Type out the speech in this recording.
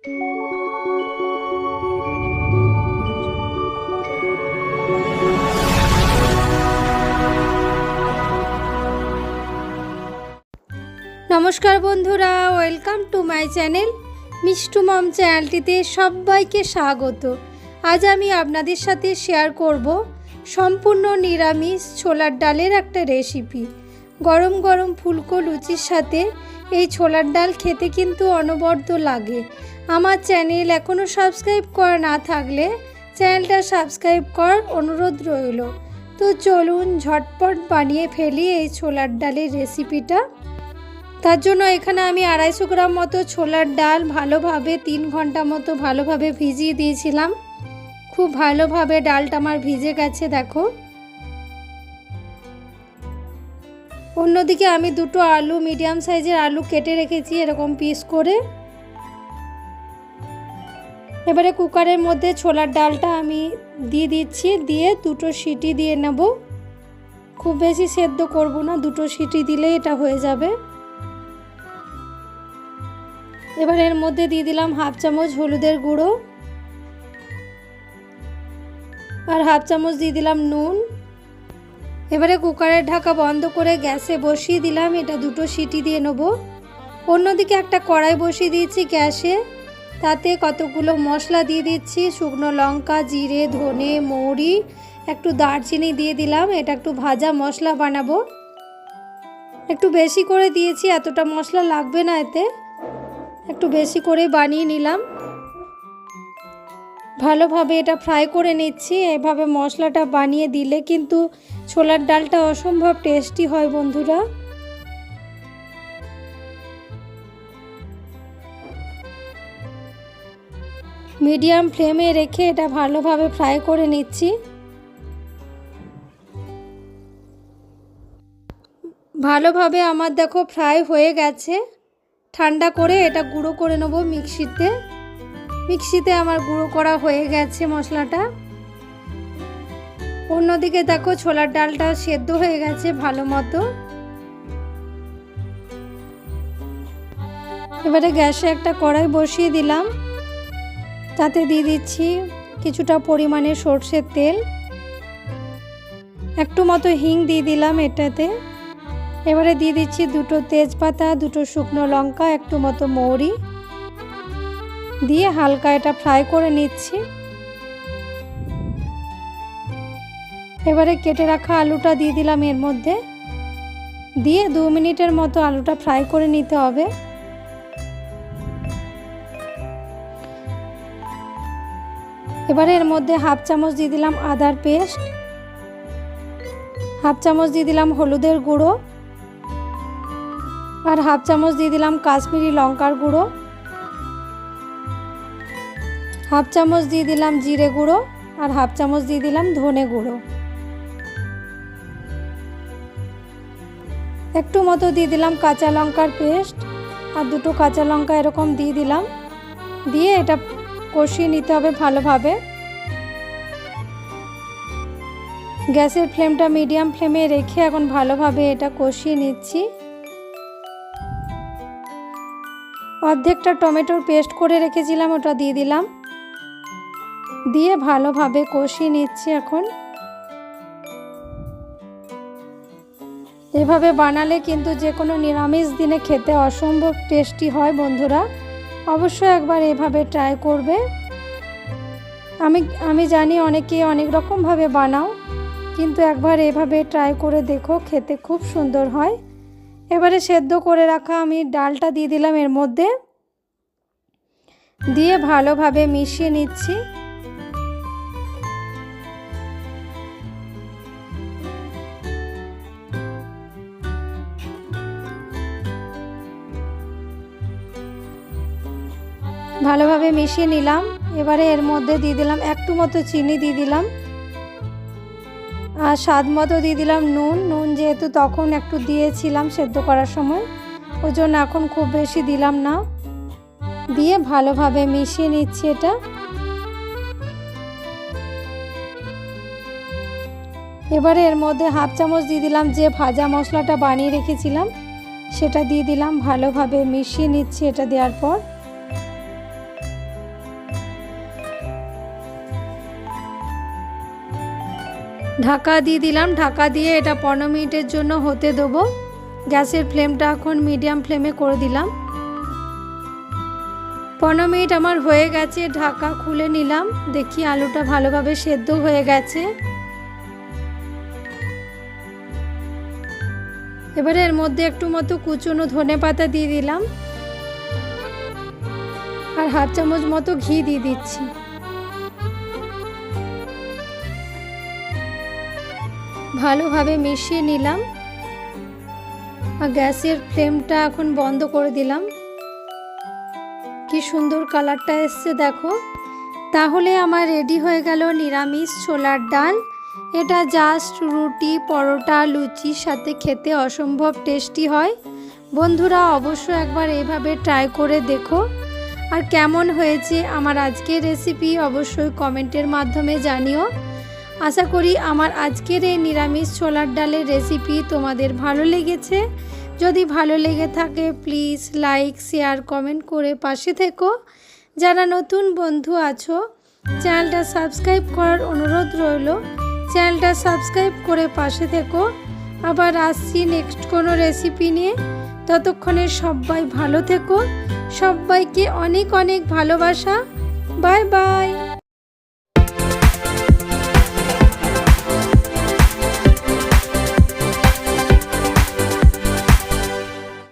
নমস্কার বন্ধুরা, welcome to my channel Mishtu mom চ্যানেলটিতে সবাইকে স্বাগত। আজ আমি আপনাদের সাথে শেয়ার করব সম্পূর্ণ নিরামিষ ছোলার ডালের একটা রেসিপি। গরম গরম ফুলকো লুচির সাথে এই ছোলার ডাল খেতে কিন্তু অনবদ্য লাগে। আমার চ্যানেল এখনও সাবস্ক্রাইব করা না থাকলে চ্যানেলটা সাবস্ক্রাইব করার অনুরোধ রইল। তো চলুন ঝটপট বানিয়ে ফেলি এই ছোলার ডালের রেসিপিটা। তার জন্য এখানে আমি আড়াইশো গ্রাম মতো ছোলার ডাল ভালোভাবে তিন ঘণ্টা মতো ভালোভাবে ভিজিয়ে দিয়েছিলাম। খুব ভালোভাবে ডালটা আমার ভিজে গেছে, দেখো। অন্যদিকে আমি দুটো আলু মিডিয়াম সাইজের আলু কেটে রেখেছি এরকম পিস করে। এবারে কুকারের মধ্যে ছোলার ডালটা আমি দিয়ে দিচ্ছি, দিয়ে দুটো সিটি দিয়ে নেব। খুব বেশি সেদ্ধ করব না, দুটো সিটি দিলেই এটা হয়ে যাবে। এবার এর মধ্যে দিয়ে দিলাম হাফ চামচ হলুদের গুঁড়ো। আর হাফ চামচ দিয়ে দিলাম নুন। এবারে কুকারের ঢাকা বন্ধ করে গ্যাসে বসিয়ে দিলাম। এটা দুটো সিটি দিয়ে নেব। অন্যদিকে একটা কড়াই বসিয়ে দিয়েছি গ্যাসে। তাতে কতগুলো মশলা দিয়ে দিচ্ছি। শুকনো লঙ্কা, জিরে, ধনে, মৌরি, একটু দারচিনি দিয়ে দিলাম। এটা একটু ভাজা মশলা বানাবো। একটু বেশি করে দিয়েছি, এতটা মশলা লাগবে না এতে। একটু বেশি করে বানিয়ে নিলাম। ভালোভাবে এটা ফ্রাই করে নিচ্ছি। এভাবে মশলাটা বানিয়ে দিলে কিন্তু ছোলার ডালটা অসম্ভব টেস্টি হয় বন্ধুরা। মিডিয়াম ফ্লেমে রেখে এটা ভালোভাবে ফ্রাই করে নিচ্ছি। ভালোভাবে আমার দেখো ফ্রাই হয়ে গেছে। ঠান্ডা করে এটা গুঁড়ো করে নেব মিক্সিতে মিক্সিতে আমার গুঁড়ো করা হয়ে গেছে মশলাটা। অন্যদিকে দেখো ছোলার ডালটা সেদ্ধ হয়ে গেছে ভালো মতো। এবারে গ্যাসে একটা কড়াই বসিয়ে দিলাম। তাতে দিয়ে দিচ্ছি কিছুটা পরিমাণে সর্ষের তেল। একটু মতো হিং দিয়ে দিলাম এটাতে। এবারে দিয়ে দিচ্ছি দুটো তেজপাতা, দুটো শুকনো লঙ্কা, একটু মতো মৌরি। দিয়ে হালকা এটা ফ্রাই করে নিচ্ছি। এবারে কেটে রাখা আলুটা দিয়ে দিলাম এর মধ্যে। দিয়ে দু মিনিটের মতো আলুটা ফ্রাই করে নিতে হবে। এবারে এর মধ্যে হাফ চামচ দিয়ে দিলাম আদার পেস্ট। হাফ চামচ দিয়ে দিলাম হলুদের গুঁড়ো। আর হাফ চামচ দিয়ে দিলাম কাশ্মীরি লঙ্কার গুঁড়ো। হাফ চামচ দিয়ে দিলাম জিরে গুঁড়ো আর হাফ চামচ দিয়ে দিলাম ধনে গুঁড়ো। একটু মতো দিয়ে দিলাম কাঁচা লঙ্কার পেস্ট আর দুটো কাঁচা লঙ্কা এরকম দিয়ে দিলাম। দিয়ে এটা কষিয়ে নিতে হবে ভালোভাবে। গ্যাসের ফ্লেমটা মিডিয়াম ফ্লেমে রেখে এখন ভালোভাবে এটা কষিয়ে নিচ্ছি। অর্ধেকটা টমেটোর পেস্ট করে রেখেছিলাম, ওটা দিয়ে দিলাম। দিয়ে ভালোভাবে কষিয়ে নিচ্ছি এখন। এভাবে বানালে কিন্তু যে কোনো নিরামিষ দিনে খেতে অসম্ভব টেস্টি হয় বন্ধুরা। অবশ্যই একবার এভাবে ট্রাই করবে। আমি আমি জানি অনেকে অনেক রকমভাবে বানাও, কিন্তু একবার এভাবে ট্রাই করে দেখো, খেতে খুব সুন্দর হয়। এবারে সেদ্ধ করে রাখা আমি ডালটা দিয়ে দিলাম এর মধ্যে। দিয়ে ভালোভাবে মিশিয়ে নিচ্ছি। ভালোভাবে মিশিয়ে নিলাম। এবারে এর মধ্যে দিয়ে দিলাম একটু মতো চিনি দিয়ে দিলাম। আর স্বাদ মতো দিয়ে দিলাম নুন। নুন যেহেতু তখন একটু দিয়েছিলাম সেদ্ধ করার সময়। ওই জন্য এখন খুব বেশি দিলাম না। দিয়ে ভালোভাবে মিশিয়ে নিচ্ছি এটা। এবারে এর মধ্যে হাফ চামচ দিয়ে দিলাম যে ভাজা মশলাটা বানিয়ে রেখেছিলাম, সেটা দিয়ে দিলাম। ভালোভাবে মিশিয়ে নিচ্ছি এটা দেওয়ার পর। ঢাকা দিয়ে দিলাম। ঢাকা দিয়ে এটা পনেরো মিনিটের জন্য হতে দেবো। গ্যাসের ফ্লেমটা এখন মিডিয়াম ফ্লেমে করে দিলাম। পনেরো মিনিট আমার হয়ে গেছে, ঢাকা খুলে নিলাম। দেখি আলুটা ভালোভাবে সেদ্ধ হয়ে গেছে। এবারে এর মধ্যে একটু মতো কুচনো ধনে পাতা দিয়ে দিলাম। আর হাফ চামচ মতো ঘি দিয়ে দিচ্ছি। ভালোভাবে মিশিয়ে নিলাম। আর গ্যাসের ফ্লেমটা এখন বন্ধ করে দিলাম। কি সুন্দর কালারটা এসছে দেখো। তাহলে আমার রেডি হয়ে গেল নিরামিষ ছোলার ডাল। এটা জাস্ট রুটি, পরোটা, লুচির সাথে খেতে অসম্ভব টেস্টি হয়। বন্ধুরা অবশ্য একবার এইভাবে ট্রাই করে দেখো। আর কেমন হয়েছে আমার আজকের রেসিপি অবশ্যই কমেন্টের মাধ্যমে জানিও। আশা করি আমার আজকের এই নিরামিষ ছোলার ডালের রেসিপি তোমাদের ভালো লেগেছে। যদি ভালো লেগে থাকে প্লিজ লাইক শেয়ার কমেন্ট করে পাশে থেকো। যারা নতুন বন্ধু আছো, চ্যানেলটা সাবস্ক্রাইব করার অনুরোধ রইল। চ্যানেলটা সাবস্ক্রাইব করে পাশে থেকো। আবার আসছি নেক্সট কোনো রেসিপি নিয়ে। ততক্ষণে সবাই ভালো থেকো। সবাইকে অনেক অনেক ভালোবাসা। Bye bye